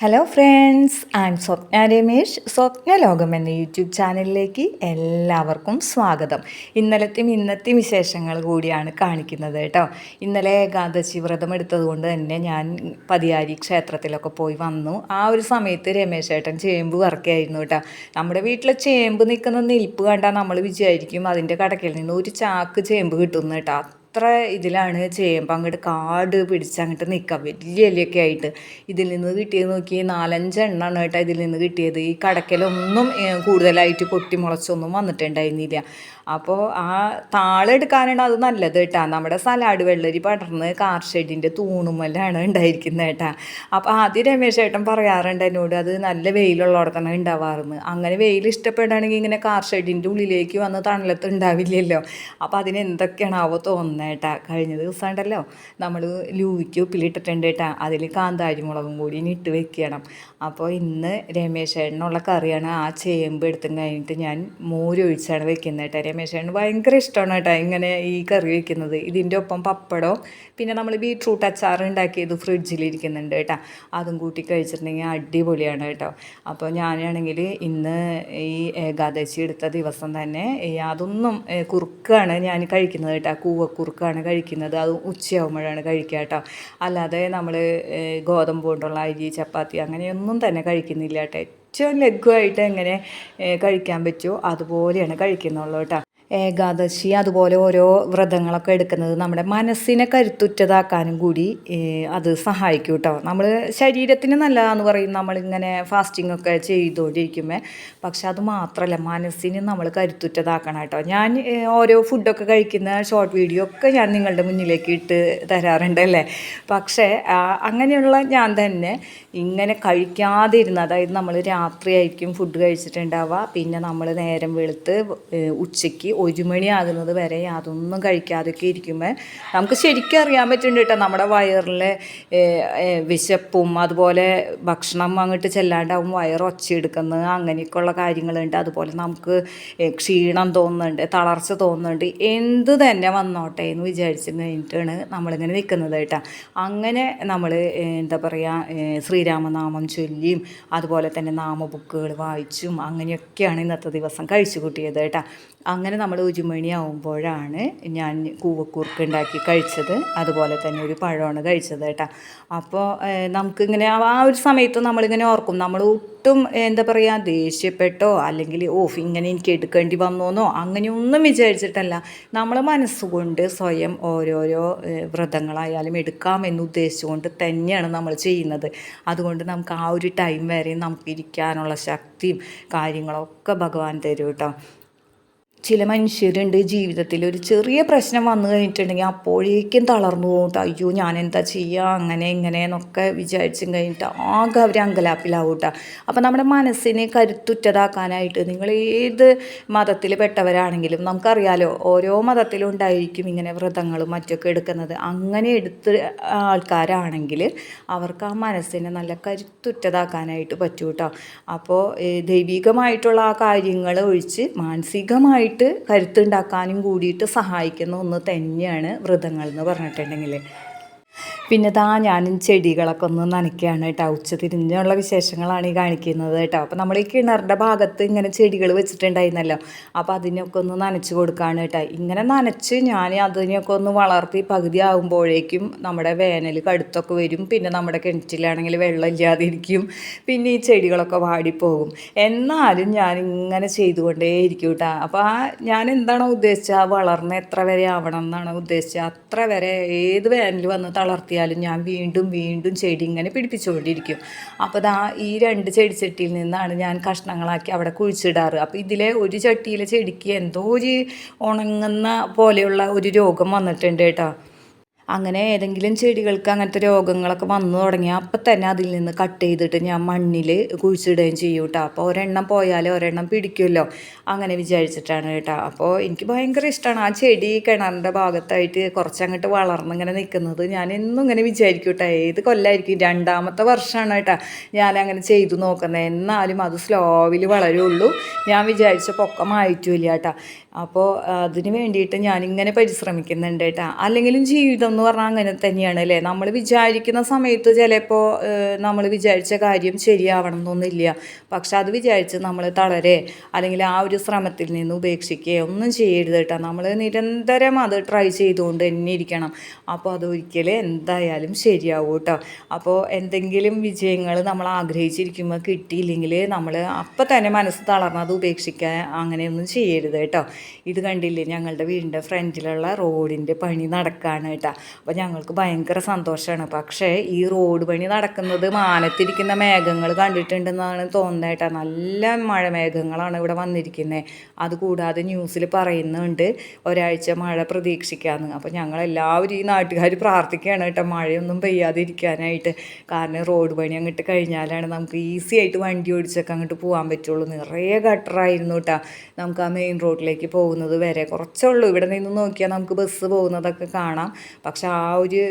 Hello friends I am Swapna Ramesh Swapna Lokam എന്ന YouTube ചാനലിലേക്ക് എല്ലാവർക്കും സ്വാഗതം. ഇന്നലത്തെയും ഇന്നത്തെയും വിശേഷങ്ങൾ കൂടിയാണ് കാണിക്കുന്നത് കേട്ടോ. ഇന്നലെ ഏകാദശി വ്രതം എടുത്തതുകൊണ്ട് തന്നെ ഞാൻ പതിയാരി ക്ഷേത്രത്തിലൊക്കെ പോയി വന്നു. ആ ഒരു സമയത്ത് രമേശ് ഏട്ടൻ ചേമ്പ് വറക്കായിരുന്നു കേട്ടോ. നമ്മുടെ വീട്ടിലെ ചേമ്പ് നിൽക്കുന്ന നിൽപ്പ് കണ്ടാൽ നമ്മൾ വിചാരിക്കും അതിന്റെ കടക്കിൽ നിന്ന് ഒരു ചാക്ക് ചേമ്പ് കിട്ടുന്നു കേട്ടോ. അത്ര ഇതിലാണ് ചേമ്പ് അങ്ങോട്ട് കാട് പിടിച്ച് അങ്ങോട്ട് നിൽക്കുക വലിയ ഇലയൊക്കെ ആയിട്ട്. ഇതിൽ നിന്ന് കിട്ടിയത് നോക്കി നാലഞ്ചെണ്ണാണ് കേട്ടോ ഇതിൽ നിന്ന് കിട്ടിയത്. ഈ കടക്കലൊന്നും കൂടുതലായിട്ട് പൊട്ടി മുളച്ചൊന്നും വന്നിട്ടുണ്ടായിരുന്നില്ല. അപ്പോൾ ആ താളെടുക്കാനാണ് അത് നല്ലത് കേട്ടാ. നമ്മുടെ സലാഡ് വെള്ളരി പടർന്ന് കാർ ഷെഡിന്റെ തൂണുമല്ലാണ് ഉണ്ടായിരിക്കുന്നത് കേട്ടാ. അപ്പോൾ ആദ്യം രമേശ് ഏട്ടൻ പറയാറുണ്ട് എന്നോട് അത് നല്ല വെയിലുള്ളിടത്താണ് ഉണ്ടാവാറെന്ന്. അങ്ങനെ വെയിൽ ഇഷ്ടപ്പെടുകയാണെങ്കിൽ ഇങ്ങനെ കാർ ഷെഡിന്റെ ഉള്ളിലേക്ക് വന്ന് തണലത്ത് ഉണ്ടാവില്ലല്ലോ. അപ്പോൾ അതിന് എന്തൊക്കെയാണാവോ തോന്നുന്നത് കേട്ടാ. കഴിഞ്ഞ ദിവസം ഉണ്ടല്ലോ നമ്മൾ ലൂവിക്ക് ഉപ്പിലിട്ടിട്ടുണ്ട് കേട്ടാ. അതിൽ കാന്താരി മുളകും കൂടി ഇട്ട് വെക്കണം. അപ്പോൾ ഇന്ന് രമേശ് ഏട്ടനുള്ള കറിയാണ് ആ ചേമ്പ് എടുത്തും കഴിഞ്ഞിട്ട് ഞാൻ മോരൊഴിച്ചാണ് വെക്കുന്നത് കേട്ടോ. ഏട്ടന് ഭയങ്കര ഇഷ്ടമാണ് കേട്ടോ ഇങ്ങനെ ഈ കറി വയ്ക്കുന്നത് ഇതിന്റെ ഒപ്പം പപ്പടോ പിന്നെ നമ്മൾ ബീട്രൂട്ട് അച്ചാർ ഉണ്ടാക്കിയത് ഫ്രിഡ്ജിലിരിക്കുന്നുണ്ട് കേട്ടോ. അതും കൂട്ടി കഴിച്ചിട്ടുണ്ടെങ്കിൽ അടിപൊളിയാണ് കേട്ടോ. അപ്പോൾ ഞാനാണെങ്കിൽ ഇന്ന് ഈ ഏകാദശി എടുത്ത ദിവസം തന്നെ അതൊന്നും കുറുക്കാണ് ഞാൻ കഴിക്കുന്നത് കേട്ടോ. കൂവക്കുറുക്കാണ് കഴിക്കുന്നത്. അത് ഉച്ചയാകുമ്പോഴാണ് കഴിക്കുക കേട്ടോ. അല്ലാതെ നമ്മൾ ഗോതമ്പ് കൊണ്ടുള്ള അരി ചപ്പാത്തി അങ്ങനെയൊന്നും തന്നെ കഴിക്കുന്നില്ല കേട്ടോ. ഏറ്റവും ലഘുവായിട്ട് എങ്ങനെ കഴിക്കാൻ പറ്റുമോ അതുപോലെയാണ് കഴിക്കുന്നുള്ളൂ കേട്ടോ. ഏകാദശി അതുപോലെ ഓരോ വ്രതങ്ങളൊക്കെ എടുക്കുന്നത് നമ്മുടെ മനസ്സിനെ കരുത്തുറ്റതാക്കാനും കൂടി അത് സഹായിക്കും കേട്ടോ നമ്മൾ ശരീരത്തിന് നല്ലതാന്ന് പറയും. നമ്മളിങ്ങനെ ഫാസ്റ്റിംഗ് ഒക്കെ ചെയ്തുകൊണ്ടിരിക്കുമ്പോൾ പക്ഷെ അത് മാത്രമല്ല മനസ്സിന് നമ്മൾ കരുത്തുറ്റതാക്കണം കേട്ടോ ഞാൻ ഓരോ ഫുഡൊക്കെ കഴിക്കുന്ന ഷോർട്ട് വീഡിയോ ഒക്കെ ഞാൻ നിങ്ങളുടെ മുന്നിലേക്ക് ഇട്ട് തരാറുണ്ട് അല്ലേ? പക്ഷേ അങ്ങനെയുള്ള ഞാൻ തന്നെ ഇങ്ങനെ കഴിക്കാതിരുന്ന അതായത് നമ്മൾ രാത്രിയായിരിക്കും ഫുഡ് കഴിച്ചിട്ടുണ്ടാവുക. പിന്നെ നമ്മൾ നേരം വെളുത്ത് ഉച്ചയ്ക്ക് ഒരു മണിയാകുന്നത് വരെ അതൊന്നും കഴിക്കാതൊക്കെ ഇരിക്കുമ്പോൾ നമുക്ക് ശരിക്കും അറിയാൻ പറ്റുന്നുണ്ട് കേട്ടോ നമ്മുടെ വയറിലെ വിശപ്പും അതുപോലെ ഭക്ഷണം അങ്ങോട്ട് ചെല്ലാണ്ടാവും വയർ ഒച്ചയെടുക്കുന്നത് അങ്ങനെയൊക്കെയുള്ള കാര്യങ്ങളുണ്ട്. അതുപോലെ നമുക്ക് ക്ഷീണം തോന്നുന്നുണ്ട് തളർച്ച തോന്നുന്നുണ്ട്. എന്ത് തന്നെ വന്നോട്ടെ എന്ന് വിചാരിച്ച് കഴിഞ്ഞിട്ടാണ് നമ്മളിങ്ങനെ നിൽക്കുന്നത് കേട്ടോ. അങ്ങനെ നമ്മൾ എന്താ പറയുക ശ്രീരാമനാമം ചൊല്ലിയും അതുപോലെ തന്നെ നാമബുക്കുകൾ വായിച്ചും അങ്ങനെയൊക്കെയാണ് ഇന്നത്തെ ദിവസം കഴിച്ചു കൂട്ടിയത് കേട്ടോ. അങ്ങനെ നമ്മൾ ഒരു മണിയാവുമ്പോഴാണ് ഞാൻ കൂവക്കൂർക്ക് ഉണ്ടാക്കി കഴിച്ചത്. അതുപോലെ തന്നെ ഒരു പഴമാണ് കഴിച്ചത് കേട്ടോ. അപ്പോൾ നമുക്കിങ്ങനെ ആ ഒരു സമയത്ത് നമ്മളിങ്ങനെ ഓർക്കും. നമ്മൾ ഒട്ടും എന്താ പറയുക ദേഷ്യപ്പെട്ടോ അല്ലെങ്കിൽ ഓഫ് ഇങ്ങനെ എനിക്ക് എടുക്കേണ്ടി വന്നോന്നോ അങ്ങനെയൊന്നും വിചാരിച്ചിട്ടല്ല. നമ്മൾ മനസ്സുകൊണ്ട് സ്വയം ഓരോരോ വ്രതങ്ങളായാലും എടുക്കാമെന്ന് ഉദ്ദേശിച്ചുകൊണ്ട് തന്നെയാണ് നമ്മൾ ചെയ്യുന്നത്. അതുകൊണ്ട് നമുക്ക് ആ ഒരു ടൈം വരെ നമുക്ക് ഇരിക്കാനുള്ള ശക്തിയും കാര്യങ്ങളൊക്കെ ഭഗവാൻ തരും കേട്ടോ. ചില മനുഷ്യരുണ്ട് ജീവിതത്തിൽ ഒരു ചെറിയ പ്രശ്നം വന്നു കഴിഞ്ഞിട്ടുണ്ടെങ്കിൽ അപ്പോഴേക്കും തളർന്നു പോകും. അയ്യോ ഞാൻ എന്താ ചെയ്യുക അങ്ങനെ ഇങ്ങനെ എന്നൊക്കെ വിചാരിച്ചും കഴിഞ്ഞിട്ട് ആകെ അവർ അങ്കലാപ്പിലാവും കേട്ടോ അപ്പോൾ നമ്മുടെ മനസ്സിനെ കരുത്തുറ്റതാക്കാനായിട്ട് നിങ്ങൾ ഏത് മതത്തിൽ പെട്ടവരാണെങ്കിലും നമുക്കറിയാലോ ഓരോ മതത്തിലും ഉണ്ടായിരിക്കും ഇങ്ങനെ വ്രതങ്ങളും മറ്റൊക്കെ എടുക്കുന്നത്. അങ്ങനെ എടുത്ത് ആൾക്കാരാണെങ്കിൽ അവർക്ക് ആ മനസ്സിനെ നല്ല കരുത്തുറ്റതാക്കാനായിട്ട് പറ്റൂ കേട്ടോ അപ്പോൾ ദൈവികമായിട്ടുള്ള ആ കാര്യങ്ങൾ ഒഴിച്ച് മാനസികമായിട്ട് കരുത്തുണ്ടാക്കാനും കൂടിയിട്ട് സഹായിക്കുന്ന ഒന്ന് തന്നെയാണ് വ്രതങ്ങൾ എന്ന് പറഞ്ഞിട്ടുണ്ടെങ്കിൽ. പിന്നെ താ ഞാനും ചെടികളൊക്കെ ഒന്ന് നനയ്ക്കുകയാണ് കേട്ടോ. ഉച്ച തിരിഞ്ഞുള്ള വിശേഷങ്ങളാണ് ഈ കാണിക്കുന്നത് കേട്ടോ. അപ്പോൾ നമ്മൾ ഈ കിണറിന്റെ ഭാഗത്ത് ഇങ്ങനെ ചെടികൾ വെച്ചിട്ടുണ്ടായിരുന്നല്ലോ. അപ്പോൾ അതിനൊക്കെ ഒന്ന് നനച്ച് കൊടുക്കുകയാണ് കേട്ടോ. ഇങ്ങനെ നനച്ച് ഞാൻ അതിനെയൊക്കെ ഒന്ന് വളർത്തി പകുതി ആകുമ്പോഴേക്കും നമ്മുടെ വേനൽ കടുത്തൊക്കെ വരും. പിന്നെ നമ്മുടെ കിണറ്റിലാണെങ്കിൽ വെള്ളം ഇല്ലാതിരിക്കും. പിന്നെ ഈ ചെടികളൊക്കെ വാടിപ്പോകും. എന്നാലും ഞാൻ ഇങ്ങനെ ചെയ്തുകൊണ്ടേ ചെയ്തുകൊണ്ടേയിരിക്കും കേട്ടോ. അപ്പോൾ ആ ഞാൻ എന്താണോ ഉദ്ദേശിച്ചത്? വളർന്ന് എത്ര വരെ ആവണം എന്നാണോ ഉദ്ദേശിച്ചത്. അത്ര വരെ ഏത് വേനൽ വന്ന് തളർത്തിയാലും ഞാൻ വീണ്ടും വീണ്ടും ചെടി ഇങ്ങനെ പിടിപ്പിച്ചുകൊണ്ടിരിക്കും. അപ്പോൾ ദാ ഈ രണ്ട് ചെടിച്ചട്ടിയിൽ നിന്നാണ് ഞാൻ കഷ്ണങ്ങളാക്കി അവിടെ കുഴിച്ചിടാറ്. അപ്പോൾ ഇതിലെ ഒരു ചട്ടിയിലെ ചെടിക്ക് എന്തോ ഒരു ഉണങ്ങുന്ന പോലെയുള്ള ഒരു രോഗം വന്നിട്ടുണ്ട് കേട്ടോ. അങ്ങനെ ഏതെങ്കിലും ചെടികൾക്ക് അങ്ങനത്തെ രോഗങ്ങളൊക്കെ വന്നു തുടങ്ങിയാൽ അപ്പം തന്നെ അതിൽ നിന്ന് കട്ട് ചെയ്തിട്ട് ഞാൻ മണ്ണിൽ കുഴിച്ചിടുകയും ചെയ്യും കേട്ടോ അപ്പോൾ ഒരെണ്ണം പോയാൽ ഒരെണ്ണം പിടിക്കുമല്ലോ അങ്ങനെ വിചാരിച്ചിട്ടാണ് കേട്ടോ അപ്പോൾ എനിക്ക് ഭയങ്കര ഇഷ്ടമാണ് ആ ചെടി കിണറിന്റെ ഭാഗത്തായിട്ട് കുറച്ചങ്ങോട്ട് വളർന്നിങ്ങനെ നിൽക്കുന്നത്. ഞാൻ എന്നും ഇങ്ങനെ വിചാരിക്കും കേട്ടോ ഏത് കൊല്ലമായിരിക്കും രണ്ടാമത്തെ വർഷമാണ് കേട്ടോ ഞാനങ്ങനെ ചെയ്തു നോക്കുന്നത്. എന്നാലും അത് സ്ലോവിൽ വളരുള്ളൂ. ഞാൻ വിചാരിച്ച പൊക്കമായിട്ടില്ല കേട്ടോ അപ്പോൾ അതിന് വേണ്ടിയിട്ട് ഞാനിങ്ങനെ പരിശ്രമിക്കുന്നുണ്ട് കേട്ടോ അല്ലെങ്കിലും ജീവിതം എന്ന് പറഞ്ഞാൽ അങ്ങനെ തന്നെയാണ് അല്ലേ? നമ്മൾ വിചാരിക്കുന്ന സമയത്ത് ചിലപ്പോൾ നമ്മൾ വിചാരിച്ച കാര്യം ശരിയാവണം എന്നൊന്നുമില്ല. പക്ഷെ അത് വിചാരിച്ച് നമ്മൾ തളരെ അല്ലെങ്കിൽ ആ ഒരു ശ്രമത്തിൽ നിന്ന് ഉപേക്ഷിക്കുകയോ ഒന്നും ചെയ്യരുത് കേട്ടോ. നമ്മൾ നിരന്തരം അത് ട്രൈ ചെയ്തുകൊണ്ട് തന്നെ ഇരിക്കണം. അപ്പോൾ അത് ഒരിക്കലും എന്തായാലും ശരിയാവും കേട്ടോ. അപ്പോൾ എന്തെങ്കിലും വിജയങ്ങൾ നമ്മൾ ആഗ്രഹിച്ചിരിക്കുമ്പോൾ കിട്ടിയില്ലെങ്കിൽ നമ്മൾ അപ്പം തന്നെ മനസ്സ് തളർന്ന് അത് ഉപേക്ഷിക്കാൻ അങ്ങനെയൊന്നും ചെയ്യരുത് കേട്ടോ. ഇത് കണ്ടില്ലേ ഞങ്ങളുടെ വീടിന്റെ ഫ്രണ്ടിലുള്ള റോഡിന്റെ പണി നടക്കുകയാണ് കേട്ടോ. അപ്പോൾ ഞങ്ങൾക്ക് ഭയങ്കര സന്തോഷമാണ് പക്ഷേ ഈ റോഡ് പണി നടക്കുന്നത് മാനത്തിരിക്കുന്ന മേഘങ്ങൾ കണ്ടിട്ടുണ്ടെന്നാണ് തോന്നുന്നത് നല്ല മഴ മേഘങ്ങളാണ് ഇവിടെ വന്നിരിക്കുന്നത് അതുകൂടാതെ ന്യൂസിൽ പറയുന്നുണ്ട് ഒരാഴ്ച മഴ പ്രതീക്ഷിക്കാമെന്ന് അപ്പോൾ ഞങ്ങളെല്ലാവരും ഈ നാട്ടുകാർ പ്രാർത്ഥിക്കുകയാണ് കേട്ടോ മഴയൊന്നും പെയ്യാതിരിക്കാനായിട്ട്. കാരണം റോഡ് പണി അങ്ങോട്ട് കഴിഞ്ഞാലാണ് നമുക്ക് ഈസി ആയിട്ട് വണ്ടി ഓടിച്ചൊക്കെ അങ്ങോട്ട് പോകാൻ പറ്റുള്ളൂ. നിറയെ ഗട്ടറായിരുന്നു കേട്ടോ. നമുക്ക് ആ മെയിൻ റോഡിലേക്ക് പോകുന്നത് വരെ കുറച്ചുള്ളൂ ഇവിടെ നിന്ന് നോക്കിയാൽ നമുക്ക് ബസ് പോകുന്നതൊക്കെ കാണാം. പക്ഷെ ആ ഒരു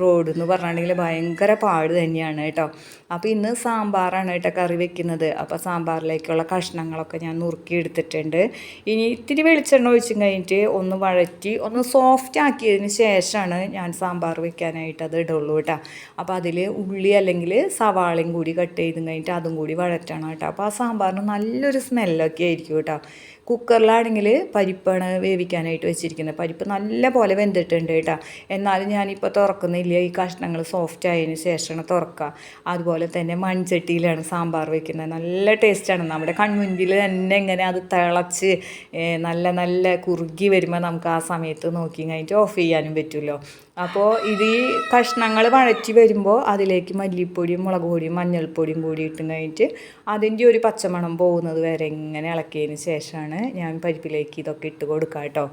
റോഡ് എന്ന് പറഞ്ഞിട്ടുണ്ടെങ്കിൽ ഭയങ്കര പാട് തന്നെയാണ് കേട്ടോ. അപ്പോൾ ഇന്ന് സാമ്പാറാണ് കേട്ടോ കറി വെക്കുന്നത്. അപ്പോൾ സാമ്പാറിലേക്കുള്ള കഷ്ണങ്ങളൊക്കെ ഞാൻ നുറുക്കി എടുത്തിട്ടുണ്ട് ഇനി ഇത്തിരി വെളിച്ചെണ്ണ ഒഴിച്ചും കഴിഞ്ഞിട്ട് ഒന്ന് വഴറ്റി ഒന്ന് സോഫ്റ്റ് ആക്കിയതിന് ശേഷമാണ് ഞാൻ സാമ്പാർ വെക്കാനായിട്ട് അത് ഇടുള്ളൂ കേട്ടോ. അപ്പോൾ അതിൽ ഉള്ളി അല്ലെങ്കിൽ സവാളയും കൂടി കട്ട് ചെയ്ത് കഴിഞ്ഞിട്ട് അതും കൂടി വഴറ്റണം കേട്ടോ. അപ്പോൾ ആ സാമ്പാറിന് നല്ലൊരു സ്മെല്ലൊക്കെ ആയിരിക്കും കേട്ടോ. കുക്കറിലാണെങ്കിൽ പരിപ്പാണ് വേവിക്കാനായിട്ട് വെച്ചിരിക്കുന്നത്. പരിപ്പ് നല്ല പോലെ വെന്തിട്ടുണ്ട് കേട്ടോ. എന്നാലും ഞാനിപ്പോൾ തുറക്കുന്നില്ല. ഈ കഷ്ണങ്ങൾ സോഫ്റ്റ് ആയതിന് ശേഷമാണ് തുറക്കുക അതുപോലെ തന്നെ മൺചട്ടിയിലാണ് സാമ്പാർ വെക്കുന്നത്. നല്ല ടേസ്റ്റാണ് നമ്മുടെ കൺമുൻപിൽ തന്നെ ഇങ്ങനെ അത് തിളച്ച് നല്ല നല്ല കുറുകി വരുമ്പോൾ നമുക്ക് ആ സമയത്ത് നോക്കി കഴിഞ്ഞിട്ട് ഓഫ് ചെയ്യാനും പറ്റുമല്ലോ. അപ്പോൾ ഇത് ഈ കഷ്ണങ്ങൾ വഴറ്റി വരുമ്പോൾ അതിലേക്ക് മല്ലിപ്പൊടിയും മുളക് പൊടിയും മഞ്ഞൾപ്പൊടിയും കൂടി ഇട്ട് കഴിഞ്ഞിട്ട് അതിന്റെ ഒരു പച്ചമണം പോകുന്നത് വരെ ഇങ്ങനെ ഇളക്കിയതിന് ശേഷമാണ് ഞാൻ പരിപ്പിലേക്ക് ഇതൊക്കെ ഇട്ട് കൊടുക്കാം കേട്ടോ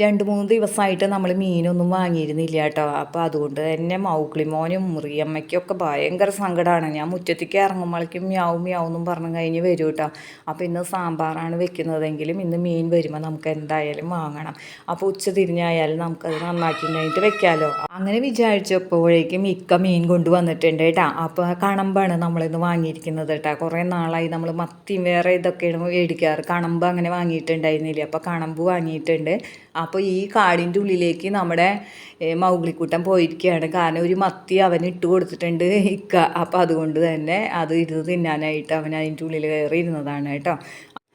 രണ്ട് മൂന്ന് ദിവസമായിട്ട് നമ്മൾ മീനൊന്നും വാങ്ങിയിരുന്നില്ല കേട്ടോ. അപ്പോൾ അതുകൊണ്ട് തന്നെ മൗക്ലിമോനും മുറിയമ്മയ്ക്കൊക്കെ ഭയങ്കര സങ്കടമാണ് ഞാൻ മുറ്റത്തേക്ക് ഇറങ്ങുമ്പോഴേക്കും മ്യാവും മ്യാവെന്നും പറഞ്ഞു കഴിഞ്ഞ് വരും കേട്ടോ. അപ്പോൾ ഇന്ന് സാമ്പാറാണ് വെക്കുന്നതെങ്കിലും ഇന്ന് മീൻ വരുമ്പോൾ നമുക്ക് എന്തായാലും വാങ്ങണം. അപ്പോൾ ഉച്ച തിരിഞ്ഞായാലും നമുക്കത് നന്നാക്കി കഴിഞ്ഞിട്ട് വെക്കാമല്ലോ അങ്ങനെ വിചാരിച്ചപ്പോഴേക്കും ഇക്ക മീൻ കൊണ്ടുവന്നിട്ടുണ്ട് കേട്ടോ. അപ്പോൾ കണമ്പാണ് നമ്മളിന്ന് വാങ്ങിയിരിക്കുന്നത് കേട്ടോ. കുറേ നാളായി നമ്മൾ മത്തിയും വേറെ ഇതൊക്കെയാണ് മേടിക്കാറ്. കണമ്പ് അങ്ങനെ വാങ്ങിയിട്ടുണ്ടായിരുന്നില്ല. അപ്പോൾ കണമ്പ് വാങ്ങിയിട്ടുണ്ട്. അപ്പോൾ ഈ കാടിന്റെ ഉള്ളിലേക്ക് നമ്മുടെ മൗഗ്ലിക്കൂട്ടൻ പോയിരിക്കുകയാണ്. കാരണം ഒരു മത്തി അവൻ ഇട്ട് കൊടുത്തിട്ടുണ്ട് ഇക്ക. അപ്പോൾ അതുകൊണ്ട് തന്നെ അത് ഇരുന്ന് തിന്നാനായിട്ട് അവൻ അതിന്റെ ഉള്ളിൽ കയറി ഇരുന്നതാണ് കേട്ടോ.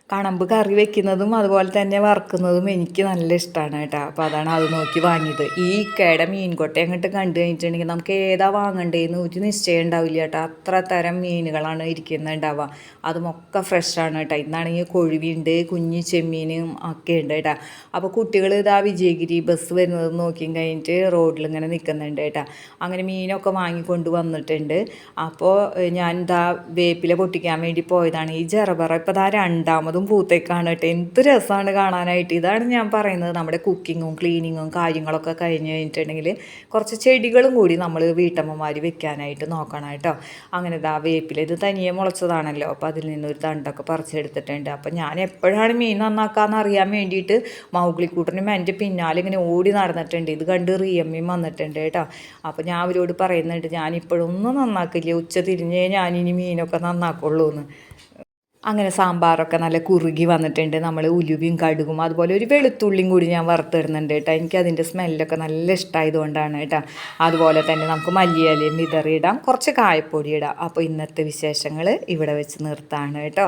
കണമ്പ് കറി വെക്കുന്നതും അതുപോലെ തന്നെ വറക്കുന്നതും എനിക്ക് നല്ല ഇഷ്ടമാണ് കേട്ടോ. അപ്പോൾ അതാണ് അത് നോക്കി വാങ്ങിയത്. ഈ കേട മീൻകൊട്ട അങ്ങോട്ട് കണ്ടു കഴിഞ്ഞിട്ടുണ്ടെങ്കിൽ നമുക്ക് ഏതാ വാങ്ങണ്ടേന്ന് ഒരു നിശ്ചയം ഉണ്ടാവില്ല കേട്ടോ. അത്ര തരം മീനുകളാണ് ഇരിക്കുന്നുണ്ടാവുക അതുമൊക്കെ ഫ്രഷാണ് കേട്ടോ. ഇന്നാണെങ്കിൽ കൊഴുവിയുണ്ട് കുഞ്ഞു ചെമ്മീനും ഒക്കെ ഉണ്ട് കേട്ടോ. അപ്പോൾ കുട്ടികൾ ഇതാ വിജയഗിരി ബസ് വരുന്നത് നോക്കി കഴിഞ്ഞിട്ട് റോഡിൽ ഇങ്ങനെ നിൽക്കുന്നുണ്ട് കേട്ടോ. അങ്ങനെ മീനൊക്കെ വാങ്ങിക്കൊണ്ട് വന്നിട്ടുണ്ട്. അപ്പോൾ ഞാൻ ഇതാ വേപ്പില പൊട്ടിക്കാൻ വേണ്ടി പോയതാണ്. ഈ ജറബറ ഇപ്പോൾ ഇതാ രണ്ടാമത് അതും പൂത്തേക്കാണ് കേട്ടോ. എന്ത് രസമാണ് കാണാനായിട്ട്. ഇതാണ് ഞാൻ പറയുന്നത്. നമ്മുടെ കുക്കിങ്ങും ക്ലീനിങ്ങും കാര്യങ്ങളൊക്കെ കഴിഞ്ഞ് കഴിഞ്ഞിട്ടുണ്ടെങ്കിൽ കുറച്ച് ചെടികളും കൂടി നമ്മൾ വീട്ടമ്മമാർ വെക്കാനായിട്ട് നോക്കണം കേട്ടോ. അങ്ങനെ ഇതാ വേപ്പിൽ ഇത് തനിയെ മുളച്ചതാണല്ലോ. അപ്പോൾ അതിൽ നിന്നൊരു തണ്ടൊക്കെ പറിച്ചെടുത്തിട്ടുണ്ട്. അപ്പോൾ ഞാൻ എപ്പോഴാണ് മീൻ നന്നാക്കാമെന്ന് അറിയാൻ വേണ്ടിയിട്ട് മൗഗ്ലിക്കൂട്ടനും എന്റെ പിന്നാലെ ഇങ്ങനെ ഓടി നടന്നിട്ടുണ്ട്. ഇത് കണ്ട് റിയമ്മയും വന്നിട്ടുണ്ട് കേട്ടോ. അപ്പോൾ ഞാൻ അവരോട് പറയുന്നുണ്ട് ഞാനിപ്പോഴൊന്നും നന്നാക്കില്ല. ഉച്ച തിരിഞ്ഞേ ഞാനിനി മീനൊക്കെ നന്നാക്കുള്ളൂ എന്ന് അങ്ങനെ സാമ്പാറൊക്കെ നല്ല കുറുകി വന്നിട്ടുണ്ട്. നമ്മൾ ഉലുവിയും കടുകും അതുപോലെ ഒരു വെളുത്തുള്ളിയും കൂടി ഞാൻ വറുത്തിടുന്നുണ്ട് കേട്ടോ. എനിക്ക് അതിന്റെ സ്മെല്ലൊക്കെ നല്ല ഇഷ്ടമായതുകൊണ്ടാണ് കേട്ടോ. അതുപോലെ തന്നെ നമുക്ക് മല്ലിയിലയും വിതറിയിടാം. കുറച്ച് കായപ്പൊടി ഇടാം. അപ്പോൾ ഇന്നത്തെ വിശേഷങ്ങൾ ഇവിടെ വെച്ച് നിർത്താണ് കേട്ടോ.